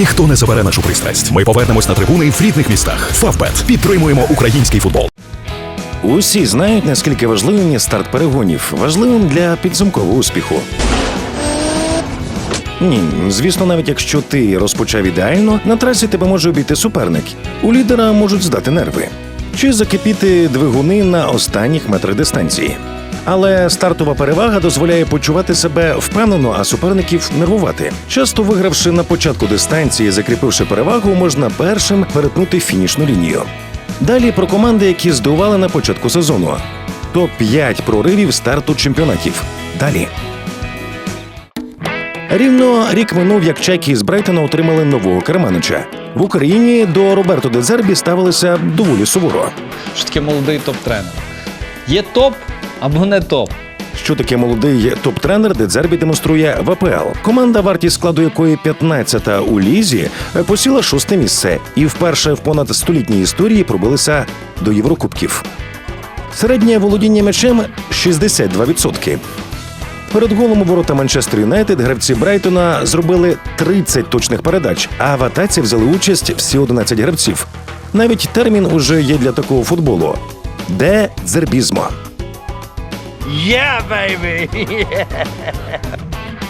Ніхто не забере нашу пристрасть. Ми повернемось на трибуни в рідних містах. Фавбет підтримуємо український футбол. Усі знають, наскільки важливим є старт перегонів, важливим для підсумкового успіху. Ні, звісно, навіть якщо ти розпочав ідеально, на трасі тебе може обійти суперник. У лідера можуть здати нерви чи закипіти двигуни на останніх метрах дистанції. Але стартова перевага дозволяє почувати себе впевнено, а суперників нервувати. Часто вигравши на початку дистанції, закріпивши перевагу, можна першим перетнути фінішну лінію. Далі про команди, які здували на початку сезону. Топ 5 проривів старту чемпіонатів. Далі. Рівно рік минув, як чайки з Брайтона отримали нового керманича. В Україні до Роберто Дезербі ставилися доволі суворо. що таке молодий топ-тренер. Є топ або не топ. Що таке молодий топ-тренер, Дезербі демонструє в АПЛ. Команда, вартість складу якої 15-та у лізі, посіла шосте місце і вперше в понад столітній історії пробилися до Єврокубків. Середнє володіння м'ячем 62%. Перед голом у ворота Манчестер Юнайтед гравці Брайтона зробили 30 точних передач, а в атаці взяли участь всі 11 гравців. Навіть термін уже є для такого футболу де дзербізмо.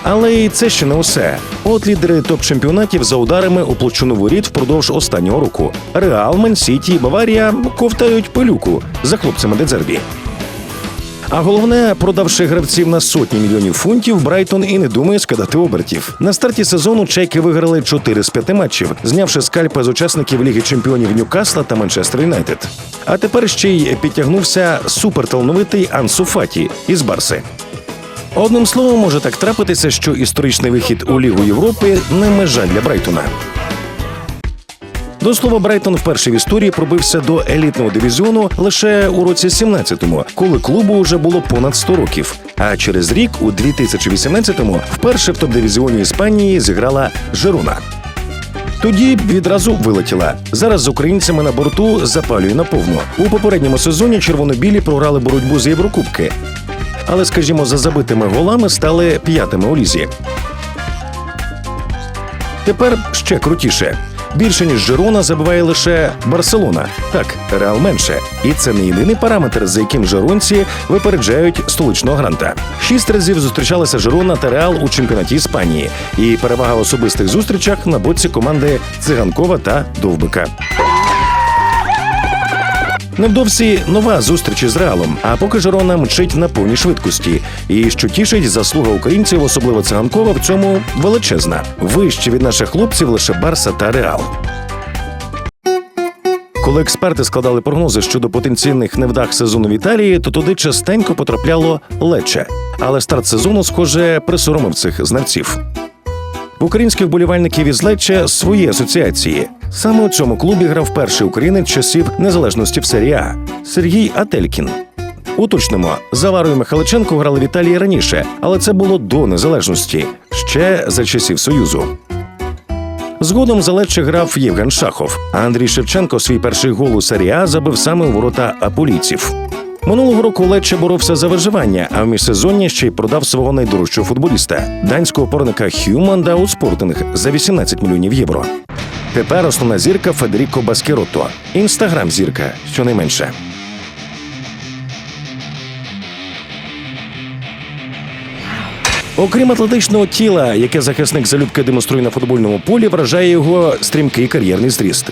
Але і це ще не усе. От лідери топ-чемпіонатів за ударами у площину воріт впродовж останнього року. Реал, Мен Сіті і Баварія ковтають пилюку за хлопцями Дезербі. А головне, продавши гравців на сотні мільйонів фунтів, Брайтон і не думає скидати обертів. На старті сезону чеки виграли 4 з 5 матчів, знявши скальпи з учасників Ліги чемпіонів Ньюкасла та Манчестер Юнайтед. А тепер ще й підтягнувся суперталановитий Ансу Фаті із Барси. Одним словом, може так трапитися, що історичний вихід у Лігу Європи не межа для Брайтона. До слова, Брайтон вперше в історії пробився до елітного дивізіону лише у році 17-му, коли клубу вже було понад 100 років. А через рік, у 2018-му, вперше в топ-дивізіоні Іспанії зіграла Жирона. Тоді відразу вилетіла. Зараз з українцями на борту запалює наповну. У попередньому сезоні червоно-білі програли боротьбу за Єврокубки. Але, скажімо, за забитими голами стали п'ятими у лізі. Тепер ще крутіше. Більше ніж Жирона забиває лише Барселона. Так, Реал менше. І це не єдиний параметр, за яким жиронці випереджають столичного гранта. Шість разів зустрічалися Жирона та Реал у чемпіонаті Іспанії, і перевага особистих зустрічах на боці команди Циганкова та Довбика. Невдовзі нова зустріч із Реалом, а поки Жирона мчить на повній швидкості. І що тішить, заслуга українців, особливо циганкова, в цьому величезна. Вище від наших хлопців лише Барса та Реал. Коли експерти складали прогнози щодо потенційних невдах сезону в Італії, то туди частенько потрапляло лече. Але старт сезону, схоже, присоромив цих знавців. В українських болівальників із Лече свої асоціації. Саме у цьому клубі грав перший українець часів незалежності в серії А Сергій Ателькін. Уточнимо, за Варою грали в Італії раніше, але це було до незалежності, ще за часів Союзу. Згодом за Лече грав Євген Шахов, а Андрій Шевченко свій перший гол у серії А забив саме у ворота аполійців. Минулого року Лече боровся за виживання, а в міжсезонні ще й продав свого найдорожчого футболіста данського опорника Хюманда у спортинг за 18 мільйонів євро. Тепер основна зірка Федеріко Баскеротто. Інстаграм зірка, щонайменше. Окрім атлетичного тіла, яке захисник залюбки демонструє на футбольному полі, вражає його стрімкий кар'єрний зріст.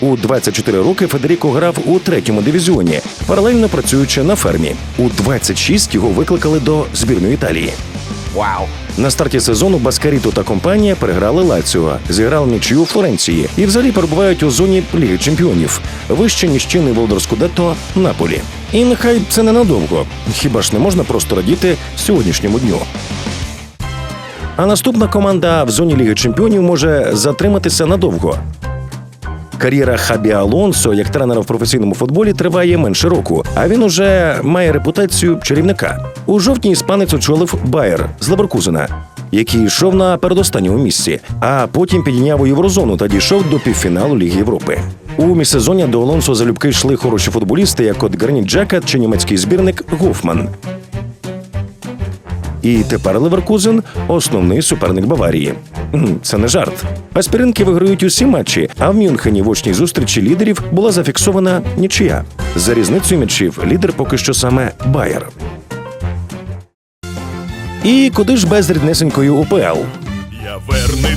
У 24 роки Федеріко грав у третьому дивізіоні, паралельно працюючи на фермі. У 26 його викликали до збірної Італії. Вау! На старті сезону Баскаріто та компанія переграли Лаціо, зіграли нічию Флоренції і взагалі перебувають у зоні Ліги Чемпіонів, вище ніж чини Володар Скудетто Наполі. І нехай це ненадовго. Хіба ж не можна просто радіти сьогоднішньому дню? А наступна команда в зоні Ліги Чемпіонів може затриматися надовго. Кар'єра Хабі Алонсо як тренера в професійному футболі триває менше року, а він уже має репутацію чарівника. У жовтні іспанець очолив Байер з Леверкузена, який йшов на передостанньому місці, а потім підійняв у єврозону та дійшов до півфіналу Ліги Європи. У міжсезоння до Алонсо залюбки йшли хороші футболісти, як от Граніт Джека чи німецький збірник Гофман. І тепер Леверкузен основний суперник Баварії. Це не жарт. Аспіринки виграють усі матчі, а в Мюнхені в очній зустрічі лідерів була зафіксована нічия. За різницею м'ячів лідер поки що саме Байер. І куди ж без ріднесенької УПЛ? Я верний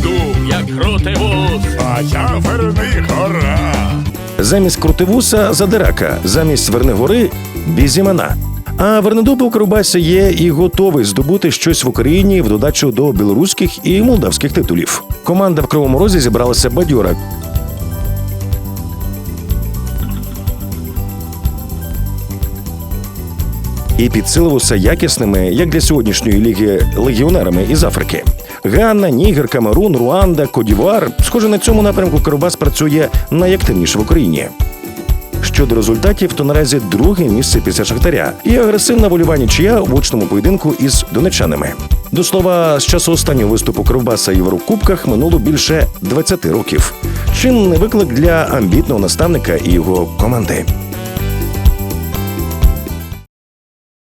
як крутивус, а я верний гора. Замість Крутивуса Задирака, замість Вернигори Бізімана. А Вернедуб у є і готовий здобути щось в Україні в додачу до білоруських і молдавських титулів. Команда в Кривому Розі зібралася бадьора. І підсилувався якісними, як для сьогоднішньої ліги, легіонерами із Африки. Ганна, Нігер, Камерун, Руанда, Кодівуар. Схоже, на цьому напрямку Кривбас працює найактивніше в Україні. Щодо результатів, то наразі друге місце після Шахтаря і агресивна волювання чия в очному поєдинку із донечанами. До слова, з часу останнього виступу Кривбаса в Єврокубках минуло більше 20 років. Чинний виклик для амбітного наставника і його команди.